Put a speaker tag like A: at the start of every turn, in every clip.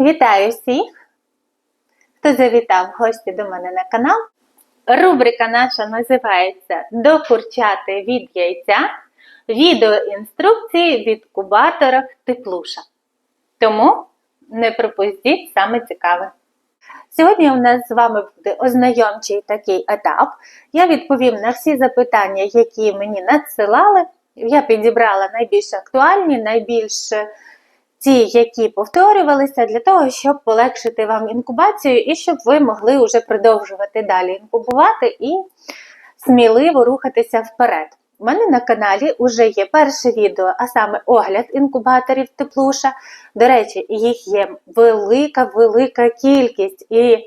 A: Вітаю всіх, хто завітав в гості до мене на канал. Рубрика наша називається Докурчати від яйця. Відеоінструкції від кубаторах Теплуша. Тому не пропустіть саме цікаве. Сьогодні у нас з вами буде ознайомчий такий етап. Я відповім на всі запитання, які мені надсилали. Я підібрала найбільш актуальні, найбільш ті, які повторювалися, для того, щоб полегшити вам інкубацію і щоб ви могли вже продовжувати далі інкубувати і сміливо рухатися вперед. У мене на каналі вже є перше відео, а саме огляд інкубаторів теплуша. До речі, їх є велика-велика кількість, і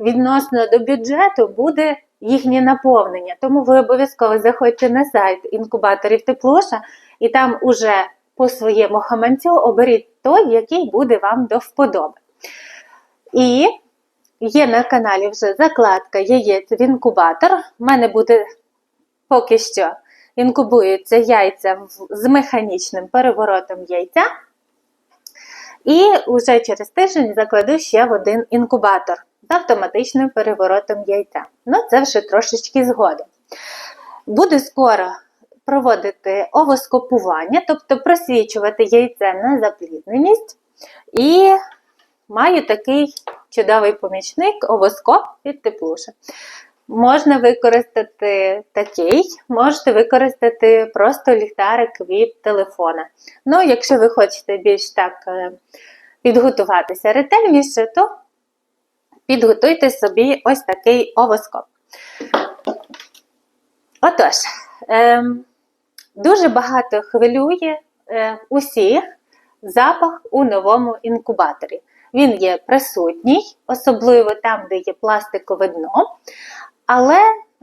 A: відносно до бюджету буде їхнє наповнення. Тому ви обов'язково заходьте на сайт інкубаторів теплуша, і там уже по своєму хаманцю оберіть той, який буде вам до вподоби. І є на каналі вже закладка яєць в інкубатор. У мене буде поки що інкубуються яйця з механічним переворотом яйця. І вже через тиждень закладу ще в один інкубатор з автоматичним переворотом яйця. Ну, це вже трошечки згодом. Буду скоро проводити овоскопування, тобто просвічувати яйце на заплідненість. І маю такий чудовий помічник овоскоп від теплуша. Можна використати такий, можете використати просто ліхтарик від телефона. Ну, якщо ви хочете більш так е, підготуватися ретельніше, то підготуйте собі ось такий овоскоп. Отож, ем, дуже багато хвилює е, усіх запах у новому інкубаторі. Він є присутній, особливо там, де є пластикове дно, але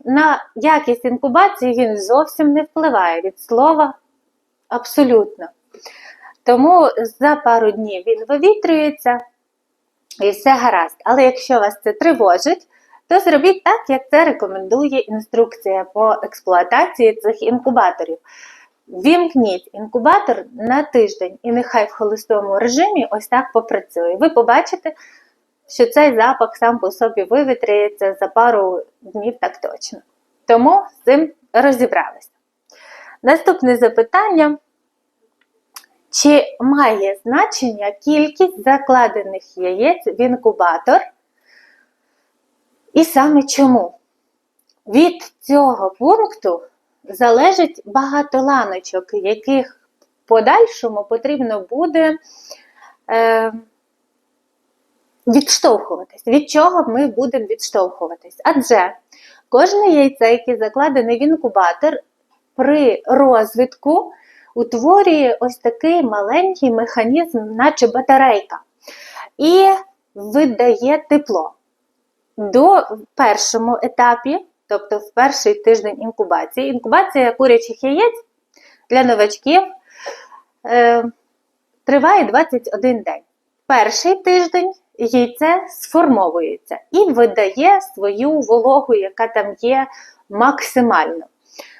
A: на якість інкубації він зовсім не впливає від слова абсолютно. Тому за пару днів він вивітрюється і все гаразд. Але якщо вас це тривожить, то зробіть так, як це рекомендує інструкція по експлуатації цих інкубаторів. Вімкніть інкубатор на тиждень і нехай в холостому режимі ось так попрацює. Ви побачите, що цей запах сам по собі вивітрюється за пару днів так точно. Тому з цим розібралися. Наступне запитання. Чи має значення кількість закладених яєць в інкубатор? І саме чому? Від цього пункту залежить багато ланочок, яких в подальшому потрібно буде е, відштовхуватись. Від чого ми будемо відштовхуватись? Адже кожне яйце, яке закладене в інкубатор, при розвитку утворює ось такий маленький механізм, наче батарейка, і видає тепло. До першому етапі, тобто в перший тиждень інкубації, інкубація курячих яєць для новачків е, триває 21 день. Перший тиждень яйце сформовується і видає свою вологу, яка там є максимально.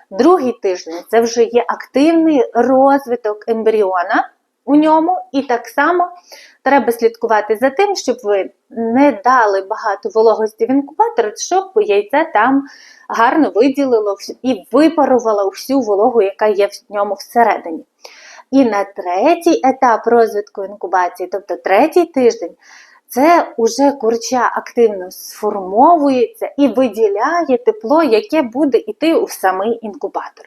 A: Другий тиждень це вже є активний розвиток ембріона у ньому, і так само треба слідкувати за тим, щоб ви не дали багато вологості в інкубатор, щоб яйце там гарно виділило і випарувало всю вологу, яка є в ньому всередині. І на третій етап розвитку інкубації, тобто третій тиждень, це уже курча активно сформовується і виділяє тепло, яке буде йти у самий інкубатор.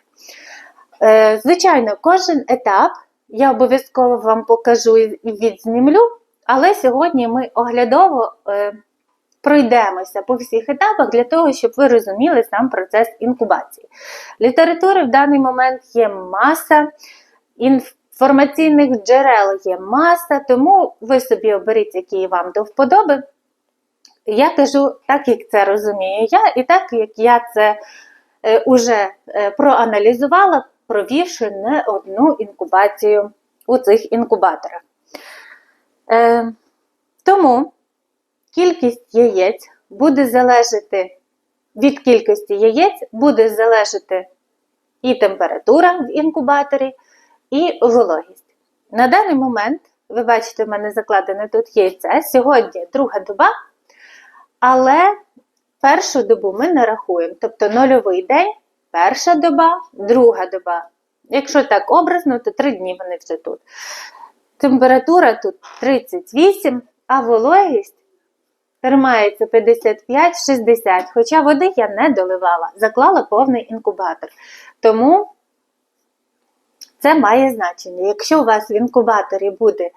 A: Е, Звичайно, кожен етап я обов'язково вам покажу і відзнімлю, але сьогодні ми оглядово е, пройдемося по всіх етапах для того, щоб ви розуміли сам процес інкубації. Літератури в даний момент є маса, інформаційних джерел є маса, тому ви собі оберіть, які вам до вподоби. Я кажу так, як це розумію я, і так, як я це е, уже е, проаналізувала, провівши не одну інкубацію у цих інкубаторах. Е, тому кількість яєць буде залежати від кількості яєць, буде залежати і температура в інкубаторі, і вологість. На даний момент Ви бачите, в мене закладене тут яйце. Сьогодні друга доба, але першу добу ми не рахуємо. Тобто нульовий день, перша доба, друга доба. Якщо так образно, то три дні вони вже тут. Температура тут 38, а вологість тримається 55-60. Хоча води я не доливала, заклала повний інкубатор. Тому це має значення. Якщо у вас в інкубаторі буде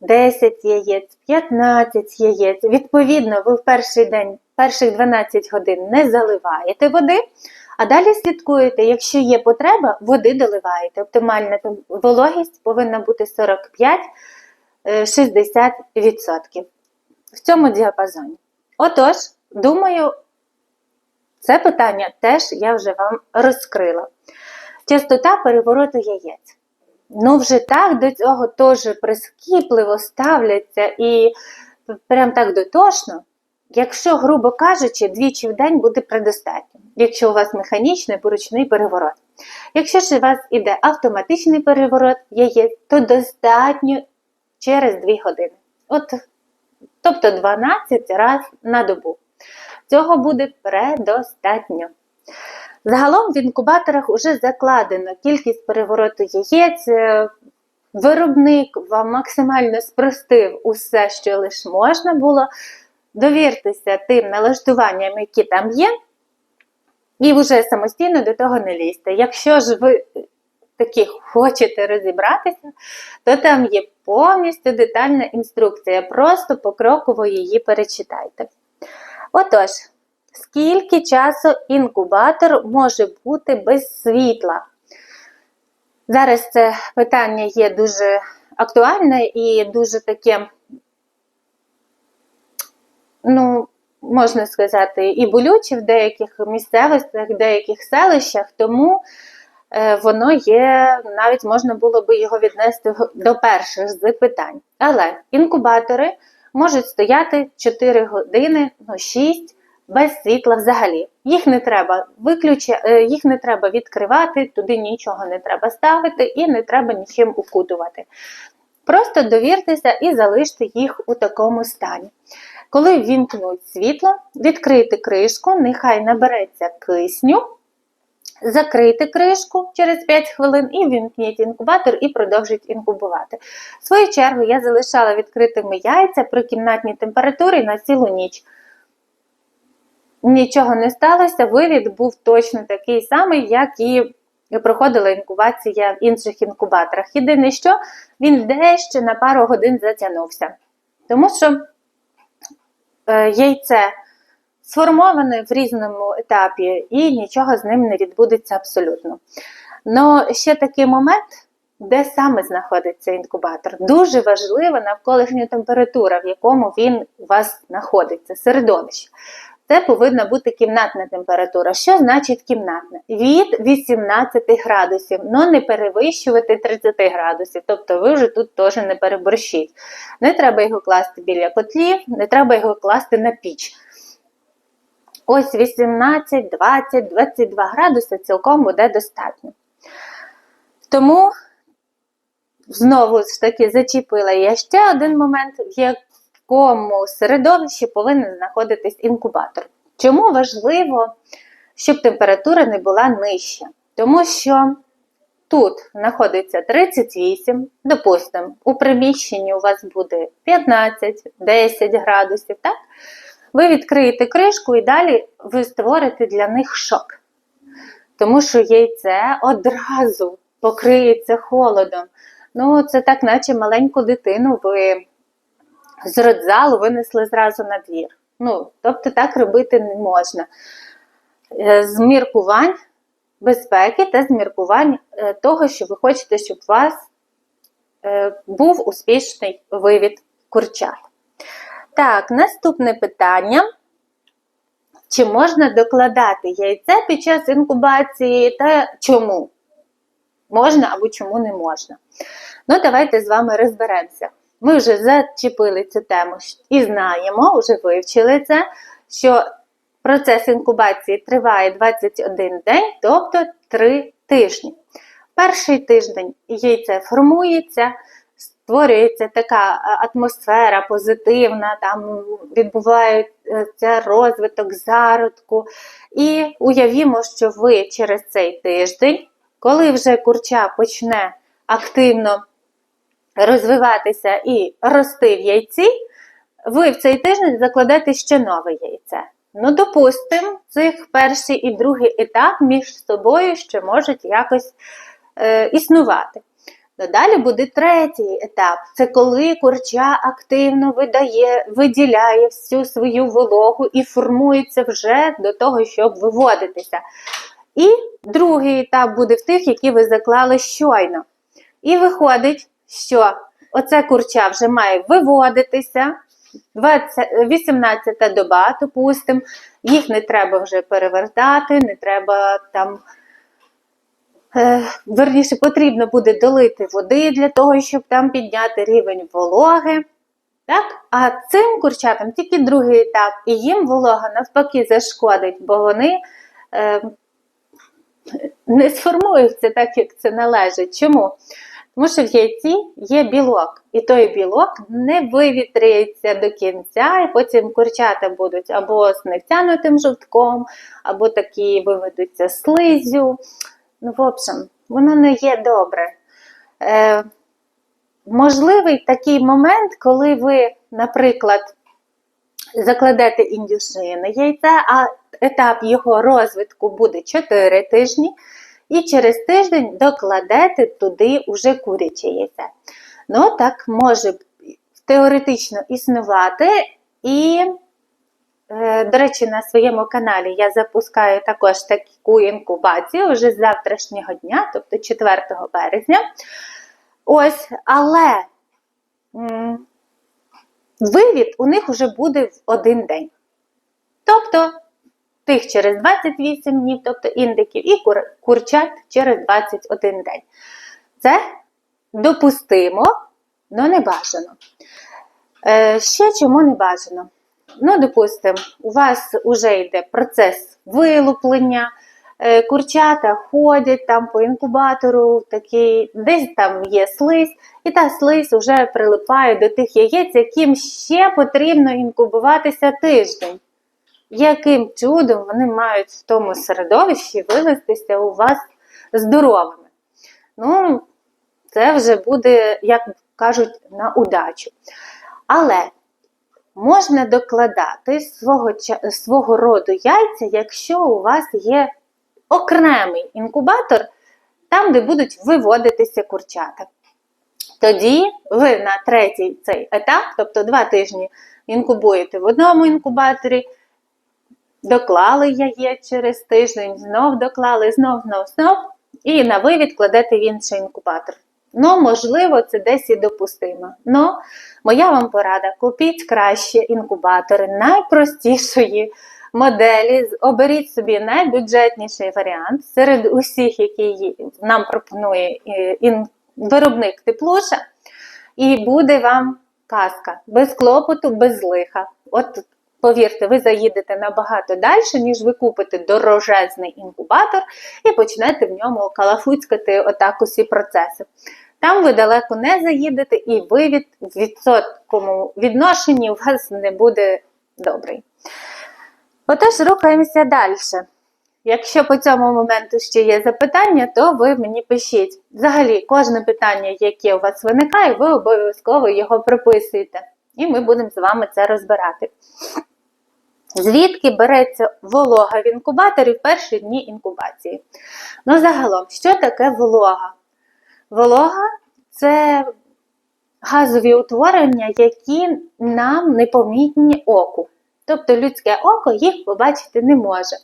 A: 10 яєць, 15 яєць, відповідно, ви в перший день, перших 12 годин не заливаєте води, а далі слідкуєте, якщо є потреба, води доливаєте. Оптимальна вологість повинна бути 45-60% в цьому діапазоні. Отож, думаю, це питання теж я вже вам розкрила. Частота перевороту яєць. Ну, вже так до цього теж прискіпливо ставляться і прям так дотошно. Якщо, грубо кажучи, двічі в день буде предостатньо, якщо у вас механічний або ручний переворот. Якщо ж у вас іде автоматичний переворот яєць, то достатньо через 2 години. От, тобто 12 разів на добу. Цього буде предостатньо. Загалом в інкубаторах вже закладено кількість перевороту яєць. Е, Виробник вам максимально спростив усе, що лише можна було. Довіртеся тим налаштуванням, які там є, і вже самостійно до того не лізьте. Якщо ж ви такі хочете розібратися, то там є повністю детальна інструкція. Просто покроково її перечитайте. Отож, скільки часу інкубатор може бути без світла? Зараз це питання є дуже актуальне і дуже таке, ну, можна сказати, і болюче в деяких місцевостях, в деяких селищах, тому е, воно є, навіть можна було би його віднести до перших з питань. Але інкубатори можуть стояти 4 години, ну 6 без світла взагалі. Їх не треба виключа... е, їх не треба відкривати, туди нічого не треба ставити і не треба нічим укутувати. Просто довіртеся і залиште їх у такому стані. Коли ввімкнуть світло, відкрийте кришку, нехай набереться кисню, закрийте кришку через 5 хвилин і ввімкніть інкубатор і продовжіть інкубувати. В свою чергу я залишала відкритими яйця при кімнатній температурі на цілу ніч. Нічого не сталося, вивід був точно такий самий, як і проходила інкубація в інших інкубаторах. Єдине, що він дещо на пару годин затягнувся. Тому що яйце сформоване в різному етапі і нічого з ним не відбудеться абсолютно. Но ще такий момент, де саме знаходиться інкубатор. Дуже важлива навколишня температура, в якому він у вас знаходиться, середовище. Це повинна бути кімнатна температура. Що значить кімнатна? Від 18 градусів, але не перевищувати 30 градусів. Тобто ви вже тут теж не переборщіть. Не треба його класти біля котлів, не треба його класти на піч. Ось 18, 20, 22 градуси цілком буде достатньо. Тому, знову ж таки, зачепила я ще один момент, в якому середовищі повинен знаходитись інкубатор. Чому важливо, щоб температура не була нижча? Тому що тут знаходиться 38, допустимо, у приміщенні у вас буде 15, 10 градусів, так? Ви відкриєте кришку і далі ви створите для них шок. Тому що яйце одразу покриється холодом. Ну, це так, наче маленьку дитину ви з родзалу винесли зразу на двір. Ну, тобто так робити не можна. Е, З міркувань безпеки та з міркувань е, того, що ви хочете, щоб у вас е, був успішний вивід курчат. Так, наступне питання. Чи можна докладати яйце під час інкубації та чому? Можна або чому не можна? Ну, давайте з вами розберемося. Ми вже зачепили цю тему і знаємо, вже вивчили це, що процес інкубації триває 21 день, тобто 3 тижні. Перший тиждень яйце формується, створюється така е, атмосфера позитивна, там відбувається розвиток зародку. І уявімо, що ви через цей тиждень, коли вже курча почне активно розвиватися і рости в яйці, ви в цей тиждень закладете ще нове яйце. Ну, допустимо, цих перший і другий етап між собою ще можуть якось е, існувати. Ну, далі буде третій етап. Це коли курча активно видає, виділяє всю свою вологу і формується вже до того, щоб виводитися. І другий етап буде в тих, які ви заклали щойно. І виходить, що оце курча вже має виводитися. 20, 18 доба, допустимо, їх не треба вже перевертати, не треба там. Е, верніше, потрібно буде долити води для того, щоб там підняти рівень вологи. Так? А цим курчатам тільки другий етап, і їм волога навпаки зашкодить, бо вони е, не сформуються так, як це належить. Чому? Тому що в яйці є білок, і той білок не вивітрюється до кінця, і потім курчата будуть або з невтянутим жовтком, або такі виведуться слизю. Ну, в общем, воно не є добре. Е, Можливий такий момент, коли ви, наприклад, закладете індюшини яйця, а етап його розвитку буде 4 тижні, і через тиждень докладете туди уже куряче яйце. Ну, так може теоретично існувати. І, е, до речі, на своєму каналі я запускаю також таку інкубацію вже з завтрашнього дня, тобто 4 березня. Ось, але вивід у них вже буде в один день. Тобто тих через 28 днів, тобто індиків, і кур, курчат через 21 день. Це допустимо, але не бажано. Е, ще чому не бажано? Ну, допустимо, у вас вже йде процес вилуплення, е, курчата ходять там по інкубатору, такий, десь там є слизь, і та слизь вже прилипає до тих яєць, яким ще потрібно інкубуватися тиждень яким чудом вони мають в тому середовищі вивестися у вас здоровими. Ну, це вже буде, як кажуть, на удачу. Але можна докладати свого, свого роду яйця, якщо у вас є окремий інкубатор, там, де будуть виводитися курчата. Тоді ви на третій цей етап, тобто два тижні інкубуєте в одному інкубаторі доклали яєць через тиждень, знов доклали, знов, знов, знов, і на вивід кладете в інший інкубатор. Ну, можливо, це десь і допустимо. Ну, моя вам порада: купіть краще інкубатори найпростішої моделі. Оберіть собі найбюджетніший варіант серед усіх, які нам пропонує е, виробник теплуша. І буде вам казка без клопоту, без лиха. От Повірте, ви заїдете набагато далі, ніж ви купите дорожезний інкубатор і почнете в ньому калафуцькати отак усі процеси. Там ви далеко не заїдете, і вивід в відсотковому відношенні у вас не буде добрий. Отож, рухаємося далі. Якщо по цьому моменту ще є запитання, то ви мені пишіть. Взагалі, кожне питання, яке у вас виникає, ви обов'язково його прописуєте. І ми будемо з вами це розбирати. Звідки береться волога в інкубаторі в перші дні інкубації? Ну, загалом, що таке волога? Волога це газові утворення, які нам непомітні оку. Тобто людське око їх побачити не може.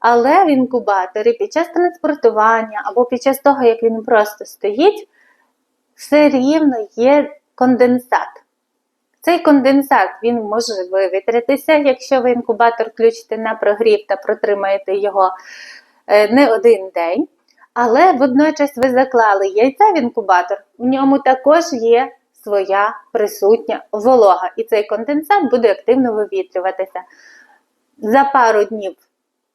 A: Але в інкубаторі під час транспортування або під час того, як він просто стоїть, все рівно є конденсат. Цей конденсат він може вивітритися, якщо ви інкубатор включите на прогрів та протримаєте його е, не один день. Але водночас ви заклали яйця в інкубатор, в ньому також є своя присутня волога. І цей конденсат буде активно вивітрюватися. За пару днів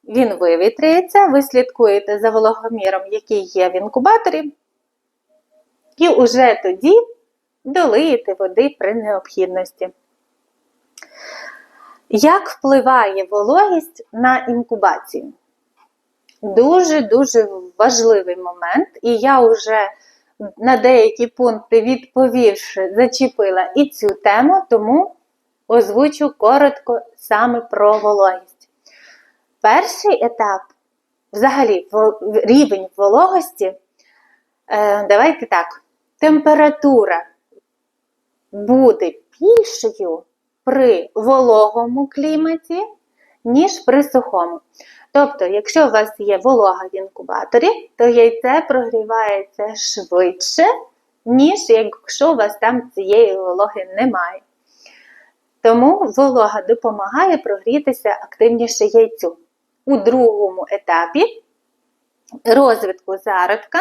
A: він вивітрюється, ви слідкуєте за вологоміром, який є в інкубаторі, і уже тоді долиєте води при необхідності. Як впливає вологість на інкубацію? Дуже-дуже важливий момент, і я вже на деякі пункти відповівши, зачепила і цю тему, тому озвучу коротко саме про вологість. Перший етап, взагалі, рівень вологості, е, давайте так, температура буде більшою при вологому кліматі, ніж при сухому. Тобто, якщо у вас є волога в інкубаторі, то яйце прогрівається швидше, ніж якщо у вас там цієї вологи немає. Тому волога допомагає прогрітися активніше яйцю. У другому етапі розвитку зародка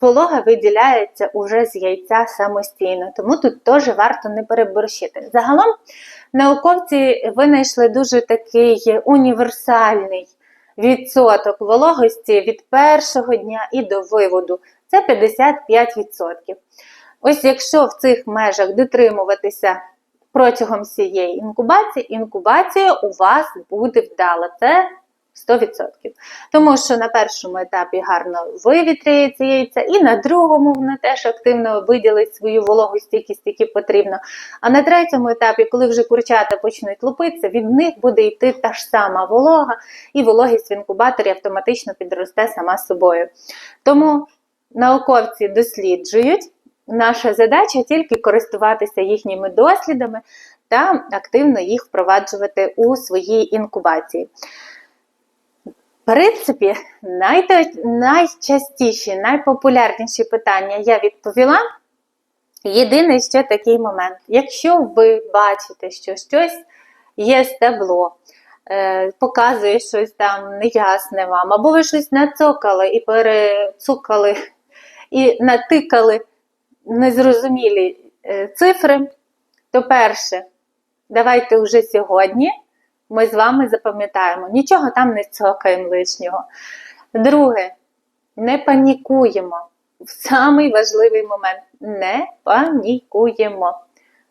A: волога виділяється уже з яйця самостійно, тому тут теж варто не переборщити. Загалом науковці винайшли дуже такий універсальний відсоток вологості від першого дня і до виводу. Це 55%. Ось якщо в цих межах дотримуватися протягом всієї інкубації, інкубація у вас буде вдала. Це 100%. Тому що на першому етапі гарно вивітряється яйця, і на другому воно теж активно виділить свою вологу стійкість, які потрібно. А на третьому етапі, коли вже курчата почнуть лупитися, від них буде йти та ж сама волога, і вологість в інкубаторі автоматично підросте сама собою. Тому науковці досліджують. Наша задача тільки користуватися їхніми дослідами та активно їх впроваджувати у своїй інкубації. Принципі, найчастіші, найпопулярніші питання я відповіла. Єдиний ще такий момент. Якщо ви бачите, що щось є стебло, е, показує щось там неясне вам, або ви щось нацокали і перецукали, і натикали незрозумілі е, цифри, то перше, давайте вже сьогодні ми з вами запам'ятаємо, нічого там не цокаємо лишнього. Друге, не панікуємо. В самий важливий момент не панікуємо.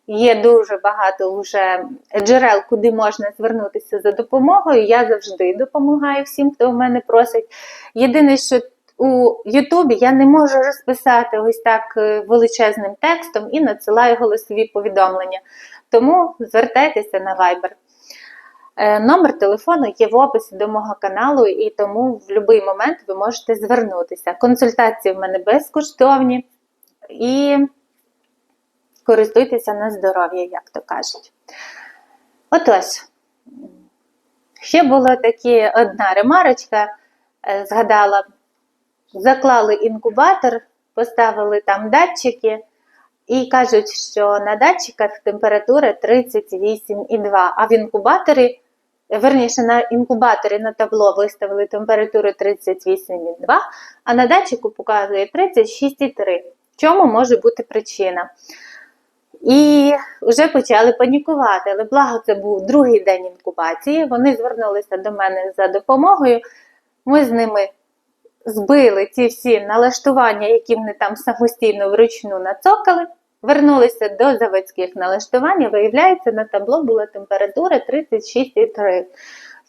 A: Є дуже багато вже джерел, куди можна звернутися за допомогою. Я завжди допомагаю всім, хто в мене просить. Єдине, що у Ютубі я не можу розписати ось так е, величезним текстом і надсилаю голосові повідомлення. Тому звертайтеся на Viber. Е, номер телефону є в описі до мого каналу, і тому в будь-який момент ви можете звернутися. Консультації в мене безкоштовні і користуйтеся на здоров'я, як то кажуть. Отож, ще була такі одна ремарочка, е, згадала, заклали інкубатор, поставили там датчики. І кажуть, що на датчиках температура 38,2, а в інкубаторі верніше на інкубаторі на табло виставили температуру 38,2, а на датчику показує 36,3. В чому може бути причина? І вже почали панікувати. Але благо, це був другий день інкубації. Вони звернулися до мене за допомогою. Ми з ними збили ці всі налаштування, які вони там самостійно вручну нацокали. Вернулися до заводських налаштувань, і виявляється, на табло була температура 36,3.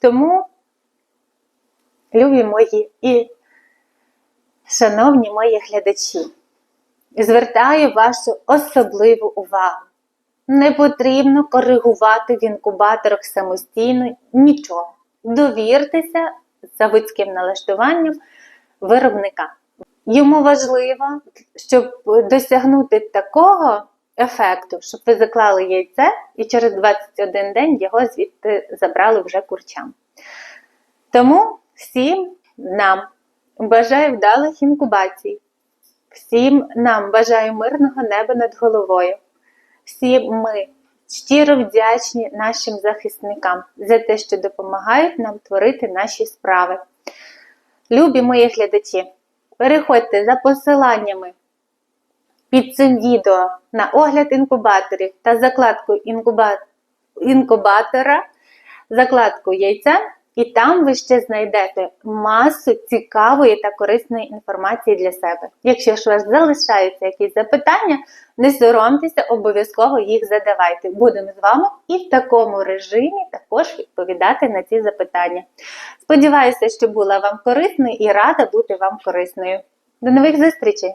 A: Тому, любі мої і шановні мої глядачі, звертаю вашу особливу увагу. Не потрібно коригувати в інкубаторах самостійно нічого. Довіртеся заводським налаштуванням виробника. Йому важливо, щоб досягнути такого ефекту, щоб ви заклали яйце і через 21 день його звідти забрали вже курчам. Тому всім нам бажаю вдалих інкубацій, всім нам бажаю мирного неба над головою. Всі ми щиро вдячні нашим захисникам за те, що допомагають нам творити наші справи. Любі мої глядачі! Переходьте за посиланнями під цим відео на огляд інкубаторів та закладку інкуба... інкубатора, закладку яйця І там ви ще знайдете масу цікавої та корисної інформації для себе. Якщо ж у вас залишаються якісь запитання, не соромтеся, обов'язково їх задавайте. Будемо з вами і в такому режимі також відповідати на ці запитання. Сподіваюся, що була вам корисною і рада бути вам корисною. До нових зустрічей!